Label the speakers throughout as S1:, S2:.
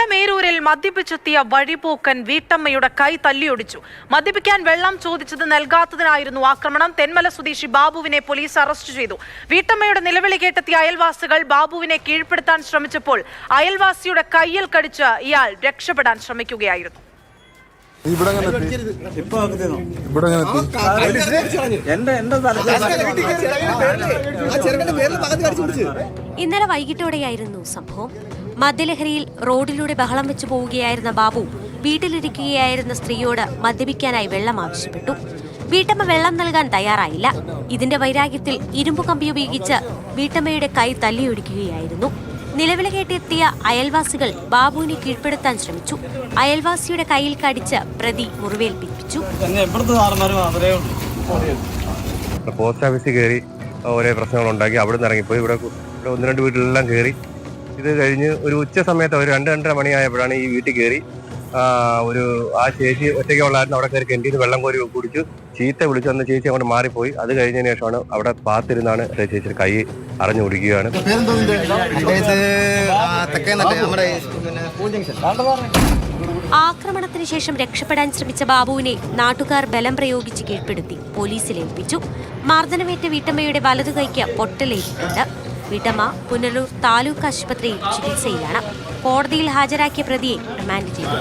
S1: നിലമേരൂരിൽ മദ്യപിച്ചെത്തിയ വഴിപോക്കൻ വീട്ടമ്മയുടെ കൈ തല്ലിയൊടിച്ചു. മദ്യപിക്കാൻ വെള്ളം ചോദിച്ചത് നൽകാത്തതിനായിരുന്നു ആക്രമണം. തെന്മല സ്വദേശി ബാബുവിനെ പോലീസ് അറസ്റ്റ് ചെയ്തു. വീട്ടമ്മയുടെ നിലവിളി കേട്ടെത്തിയ അയൽവാസികൾ ബാബുവിനെ കീഴ്പ്പെടുത്താൻ ശ്രമിച്ചപ്പോൾ അയൽവാസിയുടെ കയ്യിൽ കടിച്ച് ഇയാൾ രക്ഷപ്പെടാൻ ശ്രമിക്കുകയായിരുന്നു.
S2: ഇവിടെ
S3: ഇന്നലെ വൈകിട്ടോടെയായിരുന്നു സംഭവം മദ്യലഹരിയിൽ റോഡിലൂടെ ബഹളം വെച്ചു പോവുകയായിരുന്ന ബാബു വീട്ടിലിരിക്കുകയായിരുന്ന സ്ത്രീയോട് മദ്യപിക്കാനായി വെള്ളം ആവശ്യപ്പെട്ടു വീട്ടമ്മ വെള്ളം നൽകാൻ തയ്യാറായില്ല ഇതിന്റെ വൈരാഗ്യത്തിൽ ഇരുമ്പ് കമ്പി ഉപയോഗിച്ച് വീട്ടമ്മയുടെ കൈ തല്ലിയൊടിക്കുകയായിരുന്നു നിലവിളി കേട്ടെത്തിയ അയൽവാസികൾ ബാബുവിനെ കീഴ്പ്പെടുത്താൻ ശ്രമിച്ചു. അയൽവാസിയുടെ കയ്യിൽ കടിച്ച പ്രതി മുറിവേൽപ്പിച്ചു.
S4: പോസ്റ്റ് ഓഫീസിൽ കയറി ഓരോ പ്രശ്നങ്ങളുണ്ടാക്കി അവിടെ നിന്ന് ഇറങ്ങിപ്പോയി. ഇവിടെ ഇവിടെ ഒന്ന് രണ്ട് വീട്ടിലെല്ലാം കയറി. ഇത് കഴിഞ്ഞ് ഒരു ഉച്ച സമയത്ത് ഒരു രണ്ട് രണ്ടര മണിയായപ്പോഴാണ് ഈ വീട്ടിൽ കയറി. ഒരു ആ ചേച്ചി ഒറ്റയ്ക്ക് ഉള്ളായിരുന്നു അവിടെ കയറി കെന്റിന്ന് വെള്ളം കോരി കുടിച്ചു. ചീത്ത വിളിച്ചു. അന്ന് ചേച്ചി അങ്ങോട്ട് മാറിപ്പോയി. അത് കഴിഞ്ഞതിന് ശേഷമാണ് അവിടെ പാത്തിരുന്നാണ് ചേച്ചി കൈ അറിഞ്ഞു കുടിക്കുകയാണ്.
S3: ആക്രമണത്തിന് ശേഷം രക്ഷപ്പെടാൻ ശ്രമിച്ച ബാബുവിനെ നാട്ടുകാർ ബലം പ്രയോഗിച്ച് കീഴ്പ്പെടുത്തി പോലീസിൽ ഏൽപ്പിച്ചു. മർദ്ദനമേറ്റ വീട്ടമ്മയുടെ വലതു കൈക്ക് പൊട്ടലേറ്റിട്ടുണ്ട്. വീട്ടമ്മ പുനലൂർ താലൂക്ക് ആശുപത്രിയിൽ ചികിത്സയിലാണ്. കോടതിയിൽ ഹാജരാക്കിയ പ്രതിയെ റിമാൻഡ് ചെയ്തു.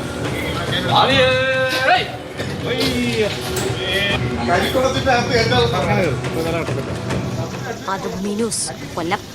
S3: മാതൃഭൂമി ന്യൂസ് കൊല്ലം.